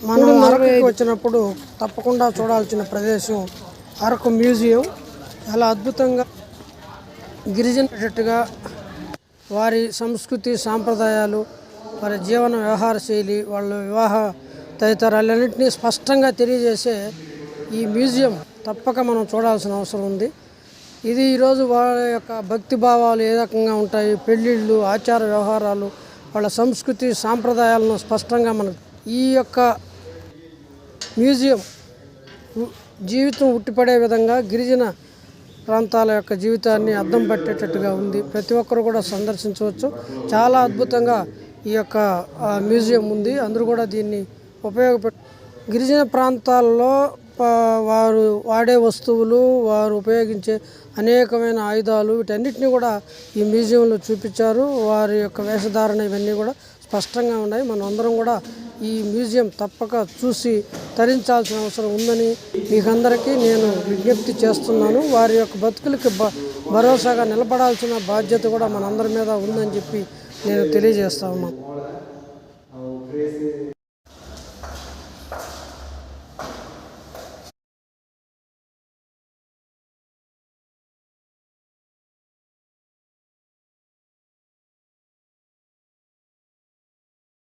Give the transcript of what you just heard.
మనం అరకుకి వచ్చినప్పుడు తప్పకుండా చూడాల్సిన ప్రదేశం అరకు మ్యూజియం. చాలా అద్భుతంగా గిరిజనట్టుగా వారి సంస్కృతి సాంప్రదాయాలు వారి జీవన వ్యవహార శైలి వాళ్ళ వివాహ తదితరాలన్నింటినీ స్పష్టంగా తెలియజేసే ఈ మ్యూజియం తప్పక మనం చూడాల్సిన అవసరం ఉంది. ఇది ఈరోజు వాళ్ళ యొక్క భక్తి భావాలు ఏ రకంగా ఉంటాయి పెళ్ళిళ్ళు ఆచార వ్యవహారాలు వాళ్ళ సంస్కృతి సాంప్రదాయాలను స్పష్టంగా మనం ఈ యొక్క మ్యూజియం జీవితం ఉట్టిపడే విధంగా గిరిజన ప్రాంతాల యొక్క జీవితాన్ని అద్దం పట్టేటట్టుగా ఉంది. ప్రతి ఒక్కరు కూడా సందర్శించవచ్చు. చాలా అద్భుతంగా ఈ యొక్క మ్యూజియం ఉంది. అందరూ కూడా దీన్ని ఉపయోగపె గిరిజన ప్రాంతాల్లో వారు వాడే వస్తువులు వారు ఉపయోగించే అనేకమైన ఆయుధాలు వీటన్నిటిని కూడా ఈ మ్యూజియంలో చూపించారు. వారి యొక్క వేషధారణ ఇవన్నీ కూడా స్పష్టంగా ఉన్నాయి. మనం అందరం కూడా ఈ మ్యూజియం తప్పక చూసి తరించాల్సిన అవసరం ఉందని మీకందరికీ నేను విజ్ఞప్తి చేస్తున్నాను. వారి యొక్క బతుకులకి భరోసాగా నిలబడాల్సిన బాధ్యత కూడా మనందరి మీద ఉందని చెప్పి నేను తెలియజేస్తా ఉన్నాను.